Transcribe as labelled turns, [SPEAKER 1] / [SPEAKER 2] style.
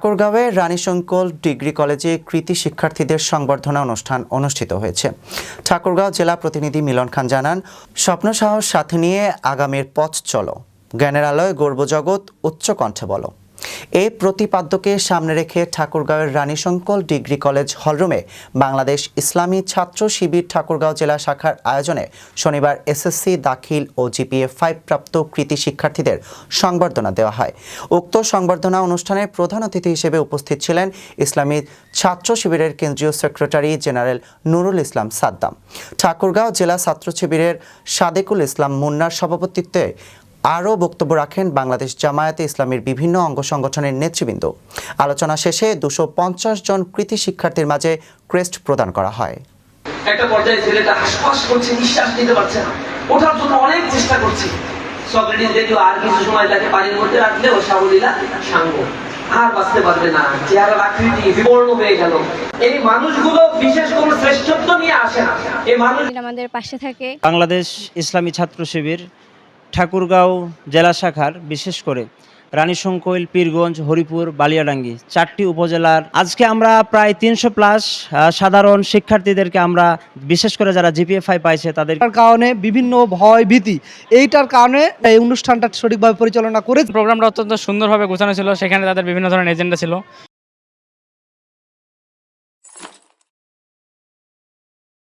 [SPEAKER 1] ঠাকুরগাঁওয়ে Ranisankail degree কলেজে কৃতি শিক্ষার্থীদের সংবর্ধনা অনুষ্ঠান অনুষ্ঠিত হয়েছে। ঠাকুরগাঁও জেলা প্রতিনিধি মিলন খান জানান, স্বপ্ন সাহস সাথে নিয়ে আগামীর পথ চলো। জ্ঞানের আলোয় গর্বজগৎ উচ্চ কণ্ঠে বলো। এই প্রতিপাদ্যকে সামনে রেখে ঠাকুরগাঁওয়ের রানীশঙ্কল ডিগ্রি কলেজ হলরুমে বাংলাদেশ ইসলামী ছাত্র শিবির ঠাকুরগাঁও জেলা শাখার আয়োজনে শনিবার এসএসসি দাখিল ও জিপিএ ফাইভ প্রাপ্ত কৃতি শিক্ষার্থীদের সংবর্ধনা দেওয়া হয়। উক্ত সংবর্ধনা অনুষ্ঠানে প্রধান অতিথি হিসেবে উপস্থিত ছিলেন ইসলামী ছাত্র শিবিরের কেন্দ্রীয় সেক্রেটারি জেনারেল নুরুল ইসলাম সাদ্দাম। ঠাকুরগাঁও জেলা ছাত্র শিবিরের সাদেকুল ইসলাম মুন্নার সভাপতিত্বে আরও বক্তব্য রাখেন বাংলাদেশ জামায়াতে ইসলামের বিভিন্ন অঙ্গ সংগঠনের নেতৃবৃন্দ। আলোচনা শেষে দুশো পঞ্চাশ জন কৃতি শিক্ষার্থীর মাঝে ক্রেস্ট প্রদান করা হয়।
[SPEAKER 2] একটা পর্যায়ে ছেলেটা হাসপাস করছে নিঃশ্বাস নিতে পারছে না। ওঠার জন্য অনেক চেষ্টা করছে। সক্রেটিস দেখল আর কিছু সময় তাকে পানির মধ্যে রাখলে ও সাবলীলা সাঙ্গ। আর বাঁচতে পারবে না। চেহারার আকৃতি বিবর্ণ হয়ে গেল। এই মানুষগুলো বিশেষ কোনো শ্রেষ্ঠত্ব নিয়ে আসে না। এই মানুষ
[SPEAKER 3] আমাদের পাশে থাকে
[SPEAKER 4] বাংলাদেশ ইসলামী ছাত্র শিবির ঠাকুরগাঁও জেলা শাখার বিশেষ করে রানীশঙ্কৈল পীরগঞ্জ হরিপুর বালিয়াডাঙ্গি চারটি উপজেলার। আজকে আমরা প্রায় তিনশো প্লাস সাধারণ শিক্ষার্থীদেরকে আমরা বিশেষ করে যারা জিপিএ ফাইভ পাইছে তাদের
[SPEAKER 5] কারণে বিভিন্ন ভয় ভীতি। এইটার কারণে এই অনুষ্ঠানটা সঠিকভাবে পরিচালনা করে
[SPEAKER 6] প্রোগ্রামটা অত্যন্ত সুন্দরভাবে গোছানো ছিল সেখানে তাদের বিভিন্ন ধরনের এজেন্ডা ছিল।